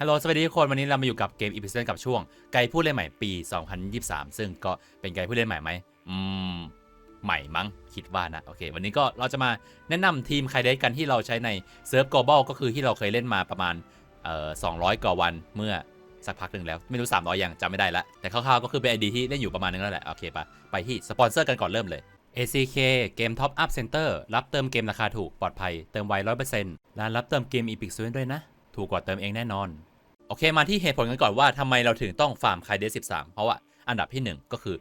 ฮัลโหลสวัสดีทุกคน วันนี้เรามาอยู่กับเกมอีพิเซนกับช่วง ไกด์ผู้เล่นใหม่ปี 2023 ซึ่งก็เป็นไกด์ผู้เล่นใหม่ไหมอืม ใหม่มั้งคิดว่านะ โอเค วันนี้ก็เราจะมาแนะนำทีมไคเดสกันที่เราใช้ในเซิร์ฟ global ก็คือที่เราเคยเล่นมาประมาณเอ่อ200 กว่าวันเมื่อสักพักหนึ่งแล้ว ไม่รู้ 300 ยังจำไม่ได้ละแต่คร่าวๆก็คือเป็น ID ที่เล่นอยู่ประมาณนึงแล้วแหละโอเคปะไปที่สปอนเซอร์กันก่อนเริ่มเลย ACK เกม Top Up Center รับเติมเกมราคาถูกปลอดภัยเติมไว100%ร้านรับเติมเกม Epic Student ด้วยนะ ถูกกว่าเติมเองแน่นอน โอเค มาที่เหตุผลกันก่อนว่าทำไมเราถึงต้องฟาร์มไคเดส13เพราะว่าอันดับที่ 1 ก็คือ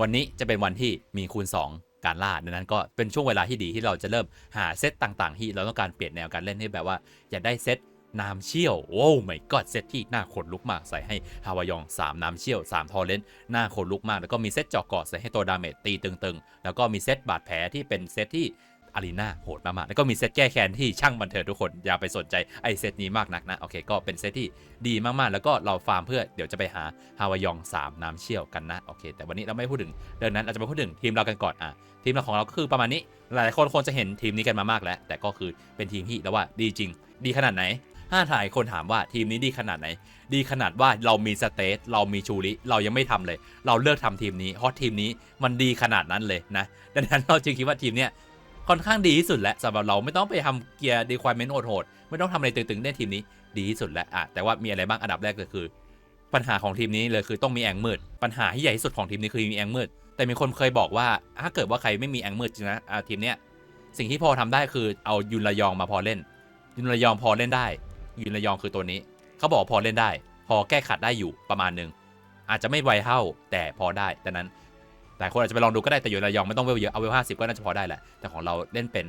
วันนี้จะเป็นวันที่มีคูณ 2 การล่าดังนั้นก็เป็นช่วงเวลาที่ดีที่เราจะเริ่มหาเซตต่างๆ ที่เราต้องการเปลี่ยนแนวการเล่นให้แบบว่า อยากได้เซตน้ำเชี่ยว โอ้ไม่กอดเซตที่น่าขนลุกมากใส่ให้ฮาวายอง 3 น้ำเชี่ยว 3 ทอร์เรนต์น่าขนลุกมาก แล้วก็มีเซตเจาะเกาะใส่ให้ตัวดาเมจตีตึงๆ แล้วก็มีเซตบาดแผลที่เป็นเซตที่ อารีนาโหดมากๆแล้วก็มีเซตแก้แค้นที่ช่างบันเทิงทุกคนอย่าไปสนใจไอ้เซตนี้มากนักนะ โอเค ก็เป็นเซตที่ดีมากๆ แล้วก็เราฟาร์มเพื่อเดี๋ยวจะไปหาฮาวายอง 3 น้ำเชี่ยวกันนะ โอเค แต่วันนี้เราไม่พูดถึงเรื่องนั้นเราจะมาพูดถึงทีมเรากันก่อนอะทีมเราของเราก็คือประมาณนี้ หลายคนคงจะเห็นทีมนี้กันมามากแล้ว แต่ก็คือเป็นทีมที่แล้วว่าดีจริง ดีขนาดไหนถ้าถ่ายคนถามว่าทีมนี้ดีขนาดไหน ดีขนาดว่าเรามีสเตทเรามีชูริเรายังไม่ทำเลย เราเลือกทำทีมนี้เพราะทีมนี้มันดีขนาดนั้นเลยนะ ดังนั้นเราจึงคิดว่าทีมเนี้ย ค่อนข้างดีที่สุดแล้วสำหรับเราไม่ต้องไปทำเกียร์ดีควายเมนโหดๆไม่ต้องทำอะไรตึงๆเล่นทีมนี้ดีที่สุดแล้วอะแต่ว่ามีอะไรบ้างอันดับแรกเลยคือ ปัญหาของทีมนี้เลยคือต้องมีแองมืด ปัญหาที่ใหญ่ที่สุดของทีมนี้คือมีแองมืด แต่มีคนเคยบอกว่าถ้าเกิดว่าใครไม่มีแองมืดจริงนะอะทีมเนี้ยสิ่งที่พอทำได้คือเอายุนระยองมาพอเล่น ยุนระยองพอเล่นได้ ยุนระยองคือตัวนี้เขาบอกพอเล่นได้ พอแก้ขัดได้อยู่ประมาณหนึ่งอาจจะไม่ไวเท่าแต่พอได้ดังนั้น หลายคนอาจจะไปลองดูก็ได้แต่อยุนระยองไม่ต้องเวลเยอะเอาเวลห้าสิบก็น่าจะพอได้แหละ แต่ของเราเล่นเป็น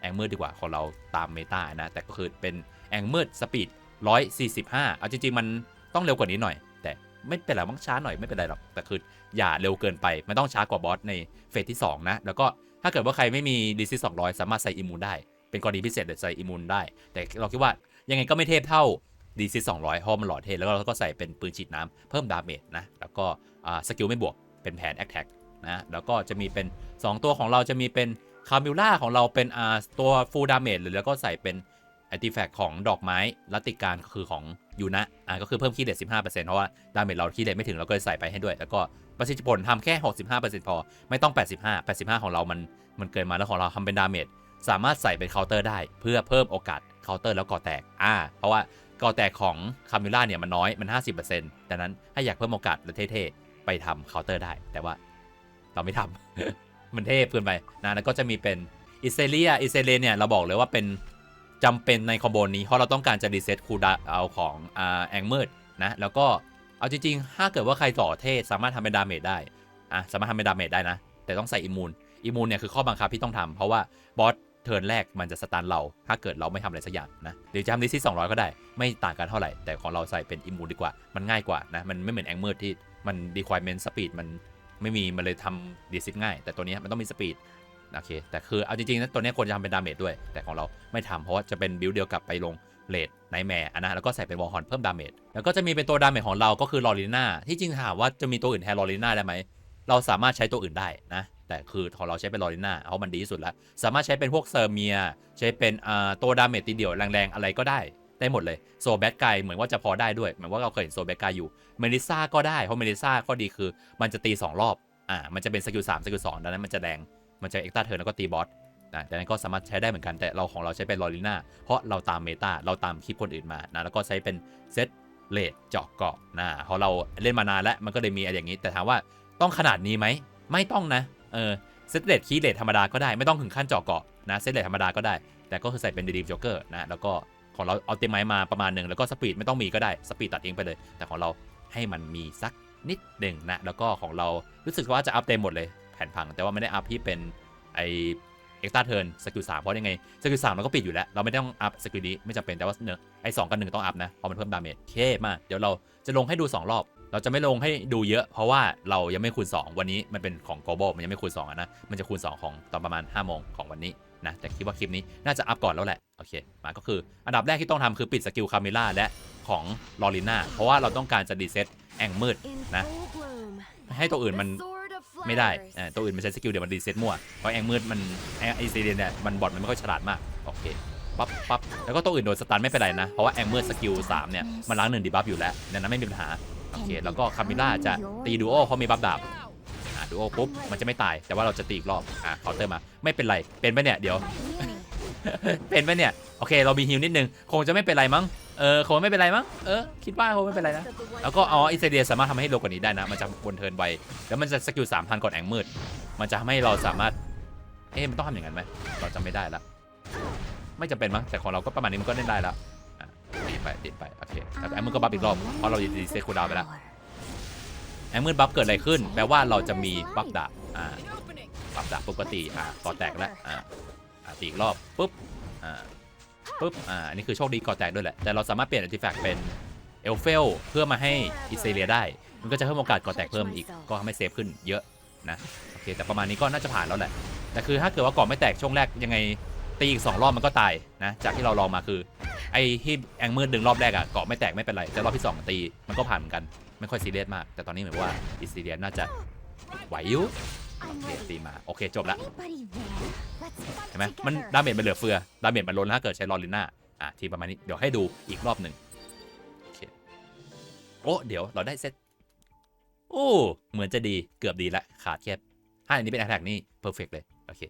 แองมืดดีกว่าของเราตามเมตานะ แต่ก็คือเป็นแองมืดสปีด145เอาจริงๆ มันต้องเร็วกว่านี้หน่อย แต่ไม่เป็นไรมั้งช้าหน่อยไม่เป็นไรหรอก แต่คืออย่าเร็วเกินไปมันต้องช้ากว่าบอสในเฟสที่ 2 นะ แล้วก็ถ้าเกิดว่าใครไม่มีดีซิ200สามารถใส่อิมูนได้ เป็นกรณีพิเศษเดี๋ยวใส่อิมูนได้ แต่เราคิดว่ายังไงก็ไม่เทพเท่าดีซิ200เพราะมันหล่อเทแล้วเราก็ใส่เป็นปืนฉีดน้ำเพิ่มดาเมจนะแล้วก็สกิลไม่บวกเป็นแผนแอคแท็ก นะแล้วก็จะมีเป็น 2 ตัวของเราจะมีเป็นคามิล่าของเราเป็นอ่าตัวฟูลดาเมจหรือแล้วก็ใส่เป็น a r t ิแฟกของดอกไม้รัตติการคือของยูนะอ่าก็คือเพิ่มคีย์เลท15%เพราะว่าดาเมจเราคีย์เลทไม่ถึงเราก็เลยใส่ไปให้ด้วย แล้วก็ประสิทธิผลทำแค่ 65%พอไม่ต้อง 85 85 ของเรามันมันเกินมาแล้วของเราทำเป็นดาเมจสามารถใส่เป็นเคาน์เตอร์ได้ เพื่อเพิ่มโอกาสเคาน์เตอร์แล้วก่อแตกอ่าเพราะว่าก่อแตกของคามิล่าเนี่ยมันน้อยมัน 50%ดังนั้นถ้าอยากเพิ่มโอกาสและเท่ๆไปทำเคาน์เตอร์ได้ แต่ว่า เราไม่ทำมันเท่เกินไปนะแล้วก็จะมีเป็นอิเซเลียอิเซเลียเนี่ยเราบอกเลยว่าเป็นจำเป็นในคอมโบนี้เพราะเราต้องการจะรีเซ็ตคูดาเอาของอ่าแองมืดนะแล้วก็เอาจริงๆ ถ้าเกิดว่าใครต่อเทศสามารถทำเป็นดาเมจได้อะสามารถทำเป็นดาเมจได้นะ แต่ต้องใส่อิมูนอิมูนเนี่ยคือข้อบังคับที่ต้องทำเพราะว่าบอสเทิร์นแรกมันจะสตันเรา ถ้าเกิดเราไม่ทำอะไรสักอย่างนะหรือจะทำดิซี่200ก็ได้ ไม่ต่างกันเท่าไหร่ แต่ของเราใส่เป็นอิมูนดีกว่า มันง่ายกว่านะ มันไม่เหมือนแองมืดที่มันดีควายเมนสปีดมัน ไม่มีมันเลยทำดีซิง่าย แต่ตัวนี้มันต้องมีสปีดโอเค แต่คือเอาจริงๆนะตัวนี้ควรจะทำเป็นดาเมจด้วย แต่ของเราไม่ทำเพราะว่าจะเป็นบิลด์เดียวกับไปลงเลดไนแมร์อันนะแล้วก็ใส่เป็นวอลฮอนเพิ่มดาเมจแล้วก็จะมีเป็นตัวดาเมจของเราก็คือลอริน่าที่จริงถามว่าจะมีตัวอื่นแทนลอริน่าได้ไหมเราสามารถใช้ตัวอื่นได้นะแต่คือของเราใช้เป็นลอริน่าเพราะมันดีที่สุดแล้วสามารถใช้เป็นพวกเซอร์เมียใช้เป็นตัวดาเมจตีเดี่ยวแรงๆอะไรก็ได้ ได้หมดเลยโซแบทไกเหมือนว่าจะพอได้ด้วยเหมือนว่าเราเคยเห็นโซแบทไกอยู่เมลิซ่าก็ได้เพราะเมลิซ่าข้อดีคือมันจะตีสองรอบอ่ามันจะเป็นสกิลสามสกิลสองดังนั้นมันจะแรงมันจะเอ็กซ์ตร้าเทิร์นแล้วก็ตีบอสนะดังนั้นก็สามารถใช้ได้เหมือนกันแต่เราของเราใช้เป็นลอริน่าเพราะเราตามเมตาเราตามคลิปคนอื่นมานะแล้วก็ใช้เป็นเซตเลดเจาะเกาะนะเพราะเราเล่นมานานแล้วมันก็เลยมีอะไรอย่างนี้ แต่ถามว่าต้องขนาดนี้ไหมไม่ต้องนะเออเซตเลดคีเลดธรรมดาก็ได้ไม่ต้องถึงขั้นเจาะเกาะนะเซตเลดธรรมดาก็ได้ แต่ก็คือใส่เป็นดีดีจ็อกเกอร์นะแล้วก็ ของเราเอาเต็มไม้มาประมาณหนึ่งแล้วก็สปีดไม่ต้องมีก็ได้สปีดตัดเองไปเลย แต่ของเราให้มันมีสักนิดหนึ่งนะ แล้วก็ของเรารู้สึกว่าจะอัพเต็มหมดเลยแผ่นพัง แต่ว่าไม่ได้อัพที่เป็นไอเอ็กซ์ต้าเทิร์นสกิลสามเพราะยังไงสกิลสามเราก็ปิดอยู่แล้ว เราไม่ต้องอัพสกิลนี้ไม่จำเป็นแต่ว่าเนื้อไอสองกับหนึ่งต้องอัพนะเพราะมันเพิ่มดาเมจโอเคมาเดี๋ยวเราจะลงให้ดู 2 รอบ เราจะไม่ลงให้ดูเยอะ เพราะว่าเรายังไม่คูณ 2 วันนี้มันเป็นของ global มันยังไม่คูณ2อะนะมันจะคูณ 2 ของตอนประมาณ5โมงของวันนี้ นะแต่คิดว่าคลิปนี้น่าจะอัพก่อนแล้วแหละโอเคมาก็คืออันดับแรกที่ต้องทำคือปิดสกิลคาเมล่าและของลอริน่าเพราะว่าเราต้องการจะดีเซตแองมืดนะให้ตัวอื่นมันไม่ได้ตัวอื่นมันใช้สกิลเดี๋ยวมันรีเซตมั่วเพราะแองมืดมันไอซีเดียเนี่ยมันบอดมันไม่ค่อยฉลาดมากโอเคปั๊บปั๊บแล้วก็ตัวอื่นโดนสตันไม่เป็นไรนะ เพราะว่าแองเมอร์สกิล3เนี่ย มันล้างหนึ่งดีบัฟอยู่แล้วดังนั้นไม่มีปัญหา โอเค แล้วก็คามิล่าจะตีดูโอเพรามีบัฟดาบ ดูโอปุ๊บมันจะไม่ตายแต่ว่าเราจะตีอีกรอบอะเคาน์เตอร์มาไม่เป็นไรเป็นไปะเนี่ยเดี๋ยว เป็นไปะเนี่ยโอเคเรามีฮิวนิดนึงคงจะไม่เป็นไรมั้งเออคงไม่เป็นไรมั้งเออคิดว่าคงไม่เป็นไรนะแล้วก็อ๋ออิสเดียสามารถทำให้เร็วกว่านี้ได้นะมันจะบนเทินไวแล้วมันจะสกิลสามพันก่อนแองมืด มันจะทำให้เราสามารถเอ๊ะมันต้องทำอย่างนั้นไหมเราจำไม่ได้ละไม่จำเป็นมั้งแต่ของเราก็ประมาณนี้มันก็เล่นได้แล้วอะติดไปติดไปโอเคแต่แองมืดก็บัฟอีกรอบเพราะเราดีเซคูลดาวน์ไปแล้ว แองมืดบัฟเกิดอะไรขึ้น แปลว่าเราจะมีบัฟดาบอ่าบัฟดาบปกติอ่าก่อแตกแล้วอ่าอ่าตีอีกรอบปุ๊บอ่าปุ๊บอ่าอันนี้คือโชคดีก่อแตกด้วยแหละแต่เราสามารถเปลี่ยนอาร์ติแฟกต์เป็นเอลเฟลเพื่อมาให้อิสเลียได้ มันก็จะเพิ่มโอกาสก่อแตกเพิ่มอีกก็ทำให้เซฟขึ้นเยอะนะโอเคแต่ประมาณนี้ก็น่าจะผ่านแล้วแหละแต่คือถ้าเกิดว่าก่อไม่แตกช่วงแรกยังไงตีอีกสองรอบมันก็ตายนะจากที่เราลองมาคือไอ้ที่แองมืดดึงรอบแรกอะเกาะไม่แตกไม่เป็นไรแต่รอบที่สองตีมันก็ผ่านเหมือนกัน ไม่ค่อยซีเรียสมาก แต่ตอนนี้เหมือนว่าอิสเลียน่าจะไหวอยู่โอเคตีมาโอเคจบละเห็นไหมมันดาเมจมันเหลือเฟือดาเมจมันล้นแล้วถ้าเกิดใช้ลอริน่าอะทีประมาณนี้เดี๋ยวให้ดูอีกรอบหนึ่งโอเคโอ้เดี๋ยวเราได้เซตโอ้เหมือนจะดีเกือบดีละขาดแค่ถ้าอันนี้เป็นแอ t แทกนี่เพอร์เฟกเลยโอเค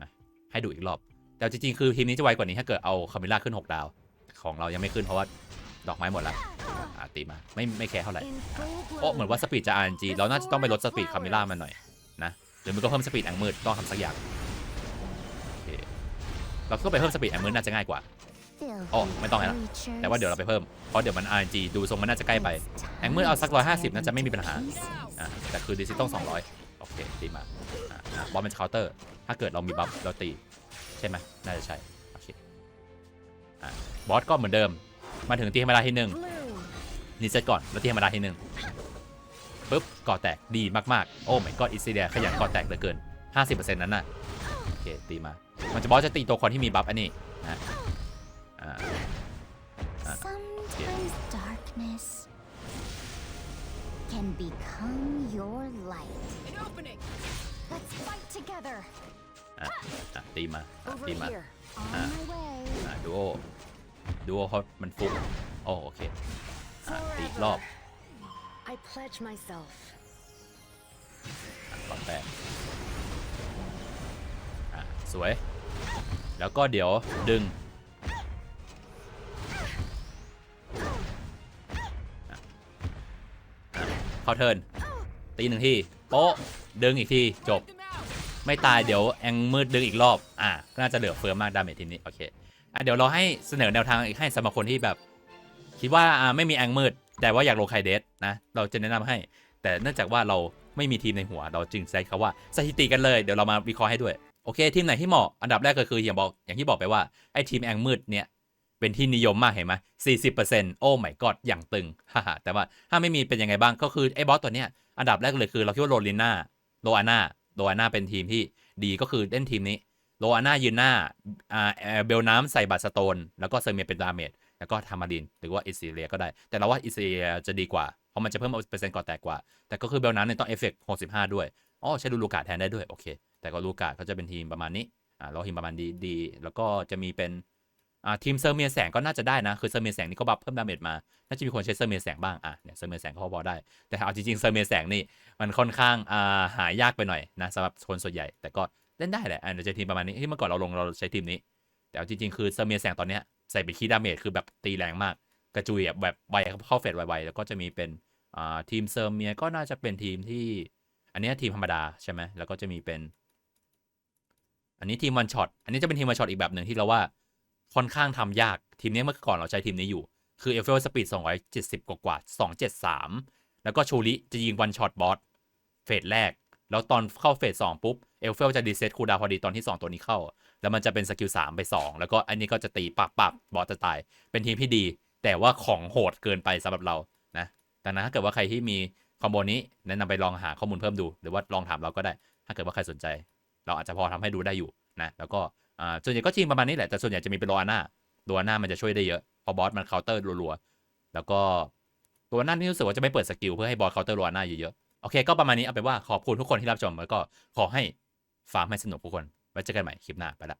มาให้ดูอีกรอบ แต่จริงๆคือทีมนี้จะไวกว่านี้ถ้าเกิดเอาคามิล่าขึ้น 6 ดาว ของเรายังไม่ขึ้นเพราะว่าดอกไม้หมดแล้ว อะตีมาไม่ไม่แคร์เท่าไหร่โอ้เหมือนว่าสปีดจะ RNG เราน่าจะต้องไปลดสปีดคามิล่ามันหน่อยนะหรือมันก็เพิ่มสปีดแองมืดต้องทำสักอย่างโอเคเราก็ไปเพิ่มสปีดแองมืดน่าจะง่ายกว่าโอ้ไม่ต้องแล้วแต่ว่าเดี๋ยวเราไปเพิ่มเพราะเดี๋ยวมัน RNG ดูทรงมันน่าจะใกล้ไปแองมืดเอาสักร้อยห้าสิบน่าจะไม่มีปัญหาอะแต่คือดิจิตต้องสองร้อยโอเคตีมาอะอะบอลเป็นเคาน์เตอร์ ถ้าเกิดเรามีบัฟเราตี ใช่ไหมน่าจะใช่ โอเคอะบอสก็เหมือนเดิม มาถึงตีธรรมดาที่หนึ่ง รีเซ็ตก่อนแล้วตีธรรมดาที่หนึ่งปุ๊บก่อแตกดีมากๆ โอ้ my god อิสเดียขยันก่อแตกเหลือเกิน 50%นั้นน่ะโอเคตีมา มันจะบอสจะตีตัวคนที่มีบัฟอันนี้นะอ่า Sometimes darkness can become your light. Let's fight together. อะอะตีมาอะ Over ตีมา here. On Ah. my way. อะดูโอดูโอเขามันฟุกโอ้โอเค อะตีอีกรอบ I pledge myself. อะก่อนแตกอะสวย แล้วก็เดี๋ยวดึงอะอะเข้าเทิร์นตีหนึ่งทีโป๊ะดึงอีกที จบ ไม่ตายเดี๋ยวแองมืดดึงอีกรอบ อะก็น่าจะเหลือเฟือมากดาเมจทีนี้ โอเค อะเดี๋ยวเราให้เสนอแนวทางอีกให้สำหรับคนที่แบบ คิดว่าไม่มีแองมืด แต่ว่าอยากลงไคเดสนะเราจะแนะนำให้ แต่เนื่องจากว่าเราไม่มีทีมในหัว เราจึงใช้คำว่าสถิติกันเลยเดี๋ยวเรามาวิเคราะห์ให้ด้วยโอเคทีมไหนที่เหมาะอันดับแรกก็คืออย่างบอกอย่างที่บอกไปว่าไอ้ทีมแองมืดเนี่ยเป็นที่นิยมมากเห็นไหม40%โอ้ my god อย่างตึงฮ่าแต่ว่าถ้าไม่มีเป็นยังไงบ้างก็คือไอ้บอสตัวเนี้ยอันดับแรกเลยคือเราคิดว่าโรลิน่าโลอาน่าโลอาน่าเป็นทีมที่ดีก็คือเล่นทีมนี้โลอาน่ายืนหน้าอ่าเออเบลน้ำใส่บัตรสโตน แล้วก็เซอร์เมียเป็นดาเมจ แล้วก็ทามาดินหรือว่าอิสเลียก็ได้ แต่เราว่าอิสเลียจะดีกว่า เพราะมันจะเพิ่มเปอร์เซ็นต์ก่อแตกกว่า แต่ก็คือเบลน้ำเนี่ยต้องเอฟเฟกต์65ด้วย อ๋อ ใช้ดูลูกาแทนได้ด้วย โอเค แต่ก็ลูกาก็จะเป็นทีมประมาณนี้ อ่าเราทีมประมาณดีดีแล้วก็จะมีเป็น อ่าทีมเซอร์เมียแสงก็น่าจะได้นะ คือเซอร์เมียแสงนี่ก็บัฟเพิ่มดาเมจมา น่าจะมีคนใช้เซอร์เมียแสงบ้าง อะเนี่ยเซอร์เมียแสงก็พอได้ แต่เอาจริงๆเซอร์เมียแสงนี่มันค่อนข้าง อ่า หายากไปหน่อยนะสำหรับคนส่วนใหญ่ แต่ก็เล่นได้แหละอ่าเดี๋ยวจะทีมประมาณนี้ที่เมื่อก่อนเราลงเราใช้ทีมนี้ แต่เอาจริงๆคือเซอร์เมียแสงตอนเนี้ย ใส่ไปคีดาเมจคือแบบตีแรงมาก กระจุยแบบไวเข้าเฟดไวๆแล้วก็จะมีเป็นอ่าทีมเซอร์เมียก็น่าจะเป็นทีมที่ อันนี้ทีมธรรมดาใช่ไหมแล้วก็จะมีเป็น อันนี้ทีมวันช็อตอันนี้จะเป็นทีมวันช็อตอีกแบบหนึ่งที่เราว่าค่อนข้างทำยากทีมนี้เมื่อก่อนเราใช้ทีมนี้อยู่ คือเอฟเฟลสปีด270 กว่ากว่า273 แล้วก็ชูริจะยิงวันช็อตบอสเฟสแรก แล้วตอนเข้าเฟส2ปุ๊บ เอลเฟลจะดีเซตคูดาวพอดีตอนที่ 2 ตัวนี้เข้า แล้วมันจะเป็นสกิล3ไป 2 แล้วก็อันนี้ก็จะตีปับปับบอสจะตาย เป็นทีมที่ดี แต่ว่าของโหดเกินไปสำหรับเรานะดังนั้นถ้าเกิดว่าใครที่มีคอมโบนี้แนะนำไปลองหาข้อมูลเพิ่มดู หรือว่าลองถามเราก็ได้ ถ้าเกิดว่าใครสนใจ เราอาจจะพอทำให้ดูได้อยู่นะแล้วก็อ่าส่วนใหญ่ก็ทีมประมาณนี้แหละแต่ส่วนใหญ่จะมีเป็นโลอาน่าโลอาน่ามันจะช่วยได้เยอะพอบอสมันเคาน์เตอร์รัวๆแล้วก็ตัวอาน่านี่รู้สึกว่าจะไม่เปิดสกิลเพื่อให้บอสเคาน์เตอร์โลอาน่าเยอะๆ โอเค ก็ประมาณนี้เอาเป็นว่าขอบคุณทุกคนที่รับชม แล้วก็ขอให้ ฟาร์มให้สนุกทุกคน ไว้เจอกันใหม่คลิปหน้าไปละ